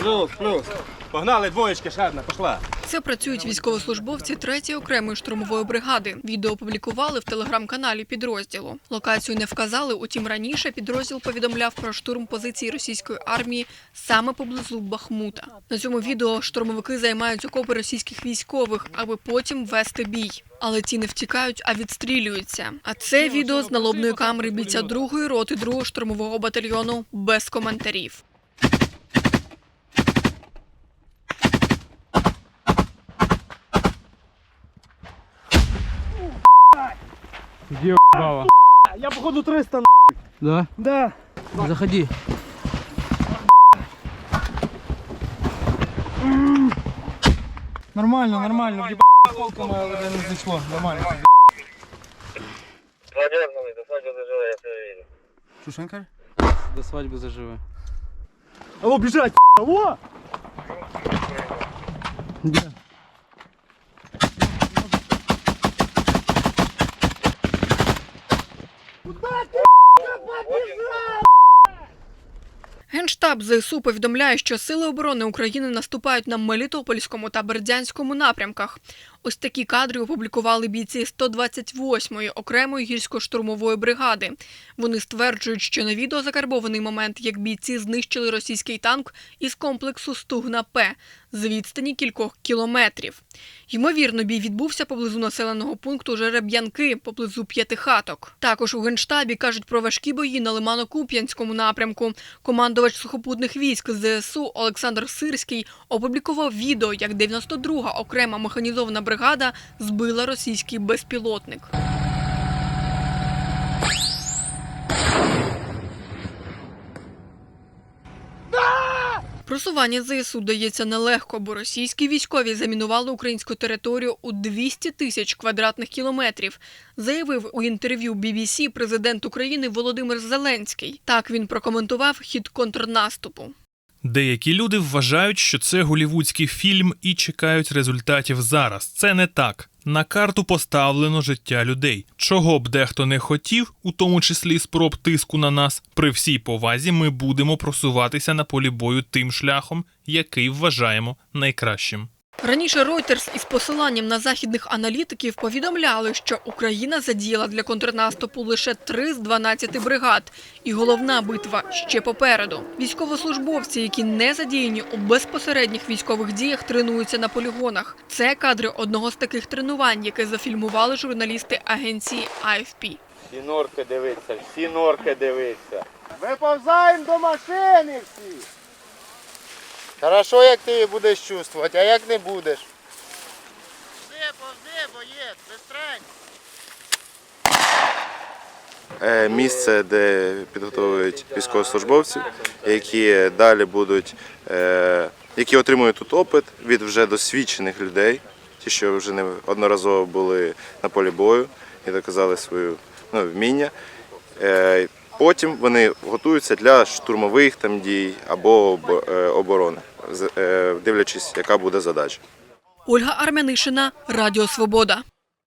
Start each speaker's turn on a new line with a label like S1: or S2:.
S1: Плюс, плюс. Погнали, двоєчки, ще одна, пішла.
S2: Це працюють військовослужбовці 3-ї окремої штурмової бригади. Відео опублікували в телеграм-каналі підрозділу. Локацію не вказали, утім раніше підрозділ повідомляв про штурм позицій російської армії саме поблизу Бахмута. На цьому відео штурмовики займають окопи російських військових, аби потім вести бій. Але ті не втікають, а відстрілюються. А це відео з налобної камери бійця другої роти другого штурмового батальйону без коментарів.
S3: Где баба?
S1: Я походу 300
S3: Да?
S1: Да.
S3: Заходи.
S1: Нормально, нормально. В'їб осколком, але не зайшло. Нормально.
S4: Задерганий, до свадьби заживе, я це вірю.
S1: Шушенкар?
S3: До свадьбы заживе.
S1: Алло, біжать, алло!
S2: Генштаб ЗСУ повідомляє, що сили оборони України наступають на Мелітопольському та Бердянському напрямках. Ось такі кадри опублікували бійці 128-ї окремої гірсько-штурмової бригади. Вони стверджують, що на відео закарбований момент, як бійці знищили російський танк із комплексу Стугна П з відстані кількох кілометрів. Ймовірно, бій відбувся поблизу населеного пункту Жереб'янки, поблизу п'ятихаток. Також у генштабі кажуть про важкі бої на Лимано-Куп'янському напрямку. Командувач сухопутних військ ЗСУ Олександр Сирський опублікував відео, як 92-га окрема механізована бригада збила російський безпілотник. Просування ЗСУ дається нелегко, бо російські військові замінували українську територію у 200 тисяч квадратних кілометрів, заявив у інтерв'ю BBC президент України Володимир Зеленський. Так він прокоментував хід контрнаступу.
S5: Деякі люди вважають, що це голівудський фільм і чекають результатів зараз. Це не так. На карту поставлено життя людей. Чого б дехто не хотів, у тому числі спроб тиску на нас, при всій повазі ми будемо просуватися на полі бою тим шляхом, який вважаємо найкращим.
S2: Раніше Reuters із посиланням на західних аналітиків повідомляли, що Україна задіяла для контрнаступу лише 3 з 12 бригад, і головна битва ще попереду. Військовослужбовці, які не задіяні у безпосередніх військових діях, тренуються на полігонах. Це кадри одного з таких тренувань, яке зафільмували журналісти агенції AFP.
S4: Всі норки дивиться, всі норки дивиться.
S1: Виповзаємо до машини всі!
S4: Хорошо, як ти її будеш чувствувати, а як не будеш?
S1: Повзи, повзи, боєць, бистрень!
S6: Е, місце, де підготовують військовослужбовців, які далі будуть, е, які отримують тут опит від вже досвідчених людей, ті, що вже не одноразово були на полі бою і доказали свою ну, вміння. Е, Потім вони готуються для штурмових там дій або оборони, дивлячись, яка буде задача.
S2: Ольга Армянишина, Радіо Свобода.